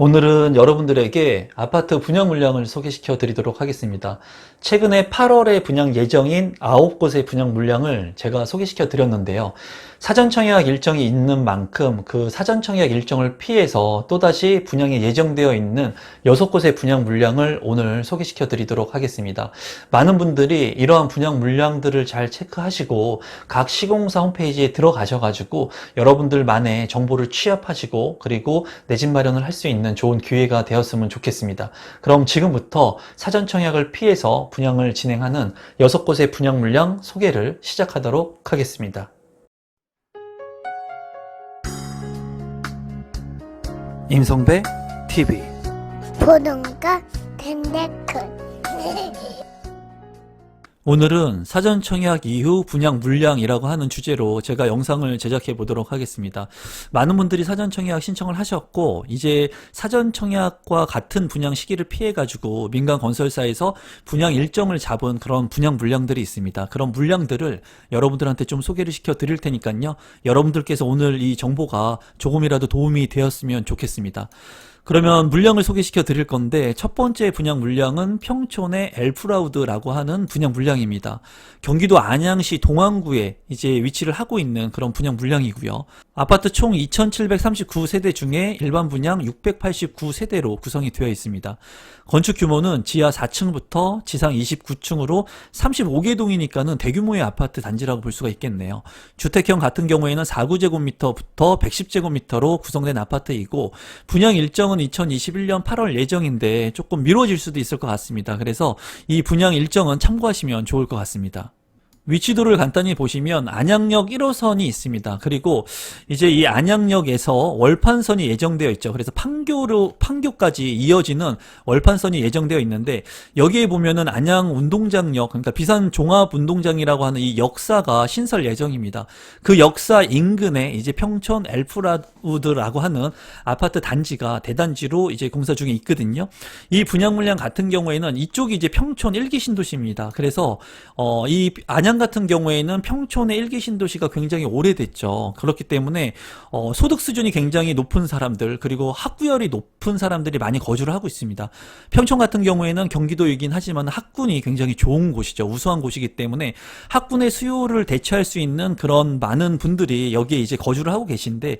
오늘은 여러분들에게 아파트 분양 물량을 소개시켜 드리도록 하겠습니다. 최근에 8월에 분양 예정인 9곳의 분양 물량을 제가 소개시켜 드렸는데요. 사전 청약 일정이 있는 만큼 그 사전 청약 일정을 피해서 또다시 분양이 예정되어 있는 6곳의 분양 물량을 오늘 소개시켜 드리도록 하겠습니다. 많은 분들이 이러한 분양 물량들을 잘 체크하시고 각 시공사 홈페이지에 들어가셔가지고 여러분들만의 정보를 취합하시고 그리고 내 집 마련을 할 수 있는 좋은 기회가 되었으면 좋겠습니다. 그럼 지금부터 사전 청약을 피해서 분양을 진행하는 6곳의 분양 물량 소개를 시작하도록 하겠습니다. 임성배 TV 보동과 덴데크 오늘은 사전 청약 이후 분양 물량이라고 하는 주제로 제가 영상을 제작해 보도록 하겠습니다. 많은 분들이 사전 청약 신청을 하셨고 이제 사전 청약과 같은 분양 시기를 피해 가지고 민간 건설사에서 분양 일정을 잡은 그런 분양 물량들이 있습니다. 그런 물량들을 여러분들한테 좀 소개를 시켜 드릴 테니까요. 여러분들께서 오늘 이 정보가 조금이라도 도움이 되었으면 좋겠습니다. 그러면 물량을 소개시켜 드릴 건데 첫 번째 분양 물량은 평촌의 엘프라우드라고 하는 분양 물량입니다. 경기도 안양시 동안구에 이제 위치를 하고 있는 그런 분양 물량이고요. 아파트 총 2,739세대 중에 일반 분양 689세대로 구성이 되어 있습니다. 건축 규모는 지하 4층부터 지상 29층으로 35개 동이니까는 대규모의 아파트 단지라고 볼 수가 있겠네요. 주택형 같은 경우에는 4구제곱미터부터 110제곱미터로 구성된 아파트이고 분양 일정 은 2021년 8월 예정인데 조금 미뤄질 수도 있을 것 같습니다. 그래서 이 분양 일정은 참고하시면 좋을 것 같습니다. 위치도를 간단히 보시면 안양역 1호선이 있습니다. 그리고 이제 이 안양역에서 월판선이 예정되어 있죠. 그래서 판교로 판교까지 이어지는 월판선이 예정되어 있는데 여기에 보면은 안양 운동장역 그러니까 비산 종합 운동장이라고 하는 이 역사가 신설 예정입니다. 그 역사 인근에 이제 평촌 엘프라우드라고 하는 아파트 단지가 대단지로 이제 공사 중에 있거든요. 이 분양 물량 같은 경우에는 이쪽이 이제 평촌 일기 신도시입니다. 그래서 어, 이 안양 같은 경우에는 평촌의 일기 신도시가 굉장히 오래됐죠. 그렇기 때문에 어, 소득 수준이 굉장히 높은 사람들 그리고 학구열이 높은 사람들이 많이 거주를 하고 있습니다. 평촌 같은 경우에는 경기도이긴 하지만 학군이 굉장히 좋은 곳이죠. 우수한 곳이기 때문에 학군의 수요를 대체할 수 있는 그런 많은 분들이 여기에 이제 거주를 하고 계신데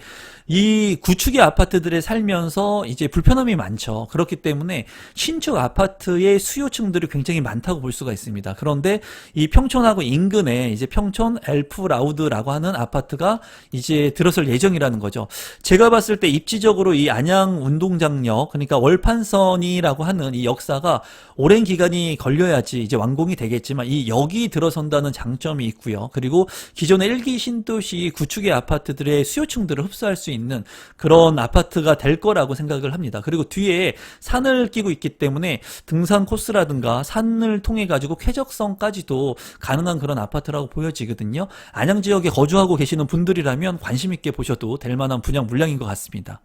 이 구축의 아파트들에 살면서 이제 불편함이 많죠. 그렇기 때문에 신축 아파트의 수요층들이 굉장히 많다고 볼 수가 있습니다. 그런데 이 평촌하고 인근 에 이제 평촌 엘프 라우드라고 하는 아파트가 이제 들어설 예정이라는 거죠. 제가 봤을 때 입지적으로 이 안양 운동장역 그러니까 월판선이라고 하는 이 역사가 오랜 기간이 걸려야지 이제 완공이 되겠지만 이 역이 들어선다는 장점이 있고요. 그리고 기존의 일기 신도시 구축의 아파트들의 수요층들을 흡수할 수 있는 그런 아파트가 될 거라고 생각을 합니다. 그리고 뒤에 산을 끼고 있기 때문에 등산 코스라든가 산을 통해 가지고 쾌적성까지도 가능한 그런 아파트라고 보여지거든요. 안양 지역에 거주하고 계시는 분들이라면 관심 있게 보셔도 될 만한 분양 물량인 것 같습니다.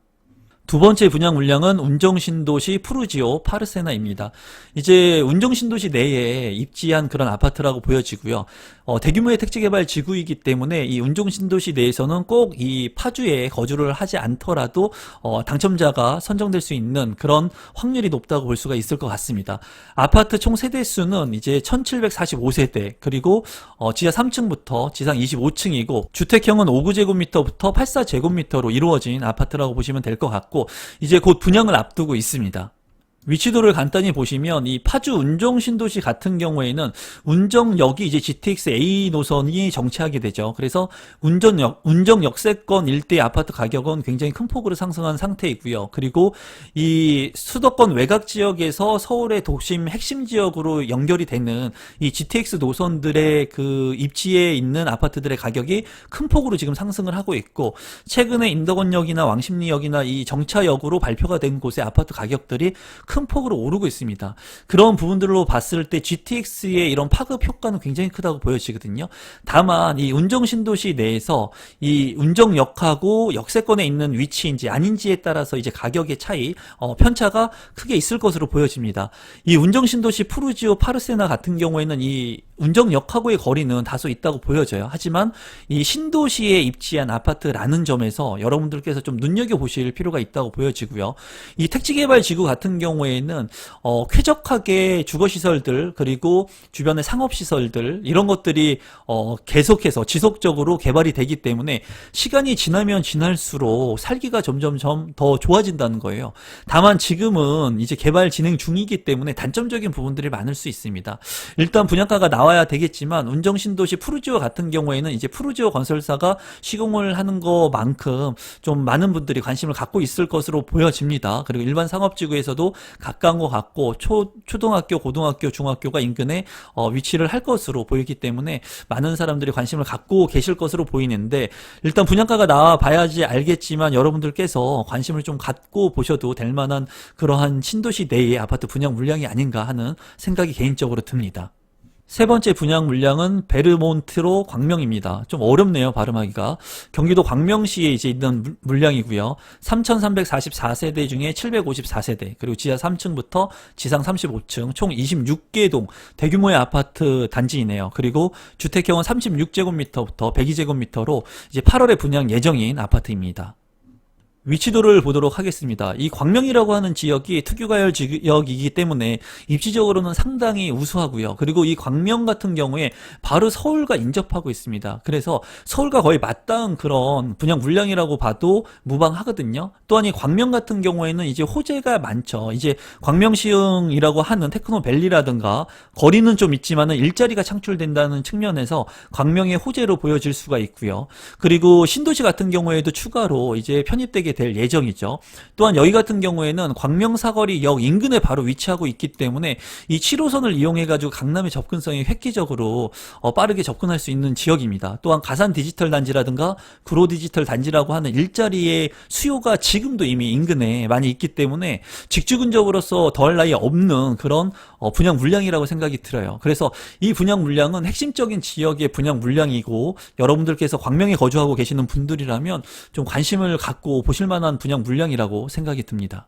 두 번째 분양 물량은 운정신도시 푸르지오 파르세나입니다. 이제 운정신도시 내에 입지한 그런 아파트라고 보여지고요. 어, 대규모의 택지개발 지구이기 때문에 이 운정신도시 내에서는 꼭 이 파주에 거주를 하지 않더라도 어, 당첨자가 선정될 수 있는 그런 확률이 높다고 볼 수가 있을 것 같습니다. 아파트 총 세대 수는 이제 1745세대 그리고 어, 지하 3층부터 지상 25층이고 주택형은 5구제곱미터부터 84제곱미터로 이루어진 아파트라고 보시면 될 것 같고 이제 곧 분양을 앞두고 있습니다. 위치도를 간단히 보시면 이 파주 운정 신도시 같은 경우에는 운정역이 이제 GTX A 노선이 정체하게 되죠. 그래서 운전역 운정 역세권 일대 아파트 가격은 굉장히 큰 폭으로 상승한 상태이고요. 그리고 이 수도권 외곽 지역에서 서울의 도심 핵심 지역으로 연결이 되는 이 GTX 노선들의 그 입지에 있는 아파트들의 가격이 큰 폭으로 지금 상승을 하고 있고 최근에 인덕원역이나 왕십리역이나 이 정차역으로 발표가 된 곳의 아파트 가격들이 큰 폭으로 오르고 있습니다. 그런 부분들로 봤을 때 GTX의 이런 파급 효과는 굉장히 크다고 보여지거든요. 다만 이 운정 신도시 내에서 이 운정역하고 역세권에 있는 위치인지 아닌지에 따라서 이제 가격의 차이, 어, 편차가 크게 있을 것으로 보여집니다. 이 운정 신도시 푸르지오 파르세나 같은 경우에는 이 운정역하고의 거리는 다소 있다고 보여져요. 하지만 이 신도시에 입지한 아파트라는 점에서 여러분들께서 좀 눈여겨보실 필요가 있다고 보여지고요. 이 택지개발지구 같은 경우에는 어, 쾌적하게 주거시설들 그리고 주변의 상업시설들 이런 것들이 어, 계속해서 지속적으로 개발이 되기 때문에 시간이 지나면 지날수록 살기가 점점점 더 좋아진다는 거예요. 다만 지금은 이제 개발 진행 중이기 때문에 단점적인 부분들이 많을 수 있습니다. 일단 분양가가 나와 야 되겠지만 운정 신도시 푸르지오 같은 경우에는 이제 푸르지오 건설사가 시공을 하는 것만큼 좀 많은 분들이 관심을 갖고 있을 것으로 보여집니다. 그리고 일반 상업지구에서도 가까운 것 같고 초 초등학교, 고등학교, 중학교가 인근에 어, 위치를 할 것으로 보이기 때문에 많은 사람들이 관심을 갖고 계실 것으로 보이는데 일단 분양가가 나와 봐야지 알겠지만 여러분들께서 관심을 좀 갖고 보셔도 될 만한 그러한 신도시 내의 아파트 분양 물량이 아닌가 하는 생각이 개인적으로 듭니다. 세 번째 분양 물량은 베르몬트로 광명입니다. 좀 어렵네요, 발음하기가. 경기도 광명시에 이제 있는 물- 물량이고요. 3,344세대 중에 754세대, 그리고 지하 3층부터 지상 35층, 총 26개 동 대규모의 아파트 단지이네요. 그리고 주택형은 36제곱미터부터 102제곱미터로 이제 8월에 분양 예정인 아파트입니다. 위치도를 보도록 하겠습니다. 이 광명이라고 하는 지역이 특유가열 지역이기 때문에 입지적으로는 상당히 우수하고요. 그리고 이 광명 같은 경우에 바로 서울과 인접하고 있습니다. 그래서 서울과 거의 맞닿은 그런 분양 물량이라고 봐도 무방하거든요. 또한 이 광명 같은 경우에는 이제 호재가 많죠. 이제 광명시흥이라고 하는 테크노밸리라든가 거리는 좀 있지만은 일자리가 창출된다는 측면에서 광명의 호재로 보여질 수가 있고요. 그리고 신도시 같은 경우에도 추가로 이제 편입되게 될 예정이죠. 또한 여기 같은 경우에는 광명사거리 역 인근에 바로 위치하고 있기 때문에 이 7호선을 이용해 가지고 강남의 접근성이 획기적으로 어, 빠르게 접근할 수 있는 지역입니다. 또한 가산 디지털 단지라든가 구로 디지털 단지라고 하는 일자리의 수요가 지금도 이미 인근에 많이 있기 때문에 직주 근접으로서 더할 나위 없는 그런 어, 분양 물량이라고 생각이 들어요. 그래서 이 분양 물량은 핵심적인 지역의 분양 물량이고 여러분들께서 광명에 거주하고 계시는 분들이라면 좀 관심을 갖고 보실 만한 분양 물량이라고 생각이 듭니다.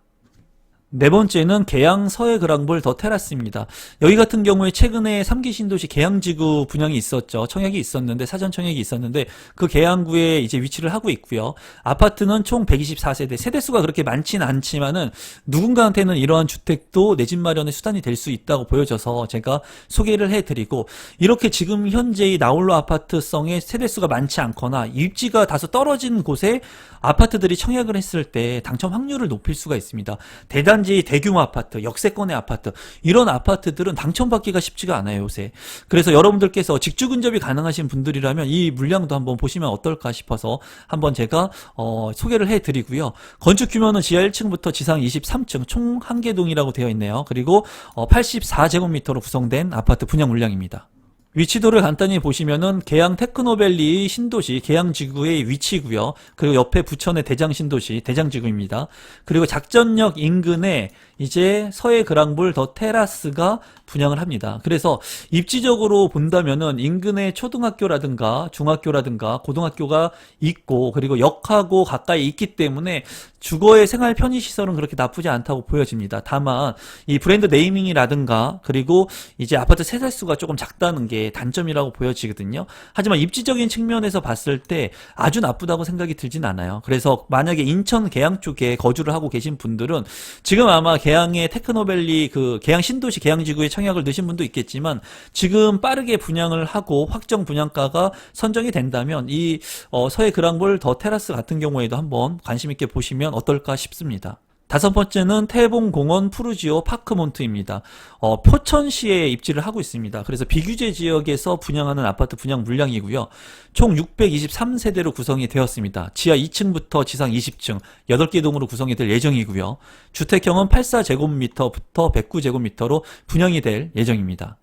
네 번째는 계양 서해 그랑볼 더 테라스입니다. 여기 같은 경우에 최근에 3기 신도시 계양지구 분양이 있었죠. 청약이 있었는데 사전 청약이 있었는데 그 계양구에 이제 위치를 하고 있고요. 아파트는 총 124세대. 세대수가 그렇게 많지는 않지만은 누군가한테는 이러한 주택도 내 집 마련의 수단이 될 수 있다고 보여져서 제가 소개를 해드리고 이렇게 지금 현재의 나홀로 아파트성의 세대수가 많지 않거나 입지가 다소 떨어진 곳에 아파트들이 청약을 했을 때 당첨 확률을 높일 수가 있습니다. 대단 지 대규모 아파트, 역세권의 아파트 이런 아파트들은 당첨받기가 쉽지가 않아요 요새. 그래서 여러분들께서 직주 근접이 가능하신 분들이라면 이 물량도 한번 보시면 어떨까 싶어서 한번 제가 어, 소개를 해드리고요. 건축 규모는 지하 1층부터 지상 23층 총 한 개 동이라고 되어 있네요. 그리고 어, 84제곱미터로 구성된 아파트 분양 물량입니다. 위치도를 간단히 보시면은 계양 테크노밸리 신도시 계양 지구의 위치고요. 그리고 옆에 부천의 대장 신도시 대장 지구입니다. 그리고 작전역 인근에 이제 서해 그랑볼 더 테라스가 분양을 합니다. 그래서 입지적으로 본다면은 인근에 초등학교라든가 중학교라든가 고등학교가 있고 그리고 역하고 가까이 있기 때문에 주거의 생활 편의 시설은 그렇게 나쁘지 않다고 보여집니다. 다만 이 브랜드 네이밍이라든가 그리고 이제 아파트 세대수가 조금 작다는 게 단점이라고 보여지거든요. 하지만 입지적인 측면에서 봤을 때 아주 나쁘다고 생각이 들진 않아요. 그래서 만약에 인천 계양 쪽에 거주를 하고 계신 분들은 지금 아마 계양의 테크노밸리 그 계양 신도시 계양 지구에 청약을 넣으신 분도 있겠지만 지금 빠르게 분양을 하고 확정 분양가가 선정이 된다면 이 어, 서해 그랑볼 더 테라스 같은 경우에도 한번 관심 있게 보시면 어떨까 싶습니다. 다섯 번째는 태봉공원 푸르지오 파크몬트입니다. 어, 포천시에 입지를 하고 있습니다. 그래서 비규제 지역에서 분양하는 아파트 분양 물량이고요. 총 623세대로 구성이 되었습니다. 지하 2층부터 지상 20층 8개 동으로 구성이 될 예정이고요. 주택형은 84제곱미터부터 109제곱미터로 분양이 될 예정입니다.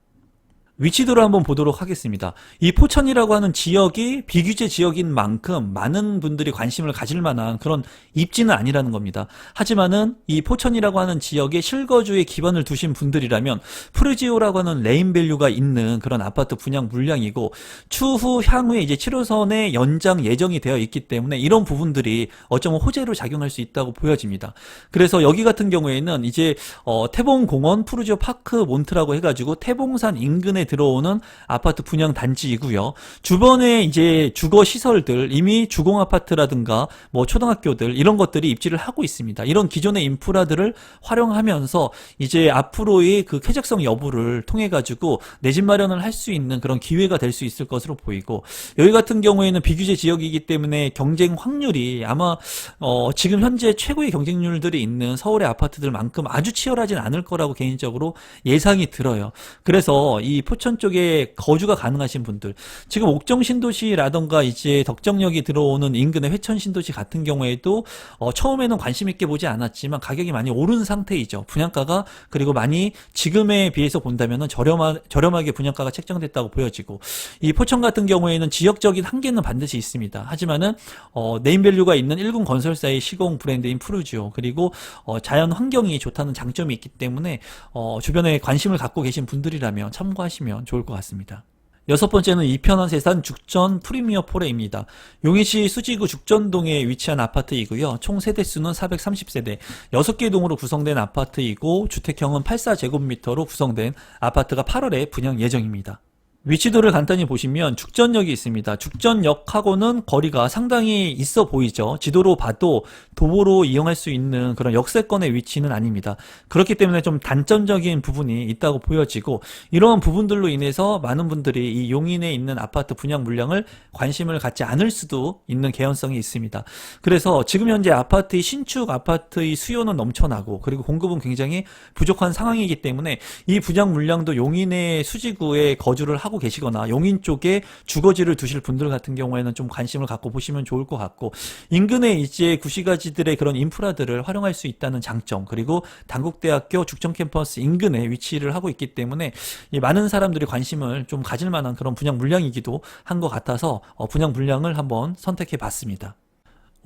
위치도를 한번 보도록 하겠습니다. 이 포천이라고 하는 지역이 비규제 지역인 만큼 많은 분들이 관심을 가질 만한 그런 입지는 아니라는 겁니다. 하지만은 이 포천이라고 하는 지역에 실거주에 기반을 두신 분들이라면 프르지오라고 하는 레인밸류가 있는 그런 아파트 분양 물량이고 추후 향후에 이제 7호선의 연장 예정이 되어 있기 때문에 이런 부분들이 어쩌면 호재로 작용할 수 있다고 보여집니다. 그래서 여기 같은 경우에는 이제 어, 태봉공원 푸르지오 파크 몬트라고 해가지고 태봉산 인근에 들어오는 아파트 분양 단지이고요. 주변에 이제 주거 시설들 이미 주공 아파트라든가 뭐 초등학교들 이런 것들이 입지를 하고 있습니다. 이런 기존의 인프라들을 활용하면서 이제 앞으로의 그 쾌적성 여부를 통해 가지고 내 집 마련을 할 수 있는 그런 기회가 될 수 있을 것으로 보이고 여기 같은 경우에는 비규제 지역이기 때문에 경쟁 확률이 아마 어 지금 현재 최고의 경쟁률들이 있는 서울의 아파트들만큼 아주 치열하진 않을 거라고 개인적으로 예상이 들어요. 그래서 이 포천 쪽에 거주가 가능하신 분들 지금 옥정 신도시라던가 이제 덕정역이 들어오는 인근의 회천 신도시 같은 경우에도 어 처음에는 관심 있게 보지 않았지만 가격이 많이 오른 상태이죠. 분양가가 그리고 많이 지금에 비해서 본다면은 저렴하, 저렴하게 분양가가 책정됐다고 보여지고 이 포천 같은 경우에는 지역적인 한계는 반드시 있습니다. 하지만은 어, 네임밸류가 있는 일군 건설사의 시공 브랜드인 푸르지오 그리고 어, 자연 환경이 좋다는 장점이 있기 때문에 어, 주변에 관심을 갖고 계신 분들이라면 참고하시면 좋을 것 같습니다. 여섯 번째는 이편한 세산 죽전 프리미어 포레입니다. 용인시 수지구 죽전동에 위치한 아파트이고요. 총 세대수는 430세대, 6개 동으로 구성된 아파트이고 주택형은 84제곱미터로 구성된 아파트가 8월에 분양 예정입니다. 위치도를 간단히 보시면 죽전역이 있습니다. 죽전역하고는 거리가 상당히 있어 보이죠. 지도로 봐도 도보로 이용할 수 있는 그런 역세권의 위치는 아닙니다. 그렇기 때문에 좀 단점적인 부분이 있다고 보여지고 이러한 부분들로 인해서 많은 분들이 이 용인에 있는 아파트 분양 물량을 관심을 갖지 않을 수도 있는 개연성이 있습니다. 그래서 지금 현재 아파트의 신축 아파트의 수요는 넘쳐나고 그리고 공급은 굉장히 부족한 상황이기 때문에 이 분양 물량도 용인의 수지구에 거주를 하고 계시거나 용인 쪽에 주거지를 두실 분들 같은 경우에는 좀 관심을 갖고 보시면 좋을 것 같고 인근에 이제 구시가지들의 그런 인프라들을 활용할 수 있다는 장점 그리고 단국대학교 죽전 캠퍼스 인근에 위치를 하고 있기 때문에 이 많은 사람들이 관심을 좀 가질 만한 그런 분양 물량이기도 한 것 같아서 어, 분양 물량을 한번 선택해 봤습니다.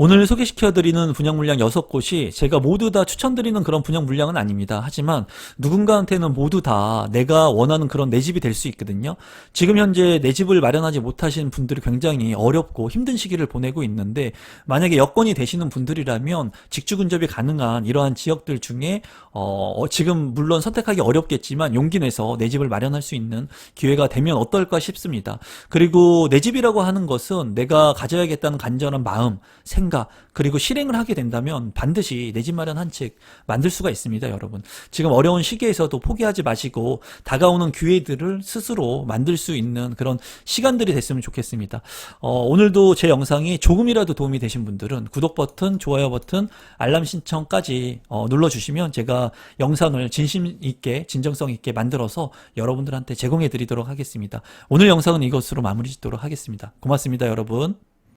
오늘 소개시켜드리는 분양 물량 6곳이 제가 모두 다 추천드리는 그런 분양 물량은 아닙니다. 하지만 누군가한테는 모두 다 내가 원하는 그런 내 집이 될 수 있거든요. 지금 현재 내 집을 마련하지 못하신 분들이 굉장히 어렵고 힘든 시기를 보내고 있는데 만약에 여건이 되시는 분들이라면 직주 근접이 가능한 이러한 지역들 중에 어, 어, 지금 물론 선택하기 어렵겠지만 용기 내서 내 집을 마련할 수 있는 기회가 되면 어떨까 싶습니다. 그리고 내 집이라고 하는 것은 내가 가져야겠다는 간절한 마음, 생 각, 그리고 실행을 하게 된다면 반드시 내 집 마련 한채 만들 수가 있습니다, 여러분. 지금 어려운 시기에서도 포기하지 마시고 다가오는 기회들을 스스로 만들 수 있는 그런 시간들이 됐으면 좋겠습니다. 어, 오늘도 제 영상이 조금이라도 도움이 되신 분들은 구독 버튼, 좋아요 버튼, 알람 신청까지 어, 눌러주시면 제가 영상을 진심 있게, 진정성 있게 만들어서 여러분들한테 제공해 드리도록 하겠습니다. 오늘 영상은 이것으로 마무리 짓도록 하겠습니다. 고맙습니다, 여러분.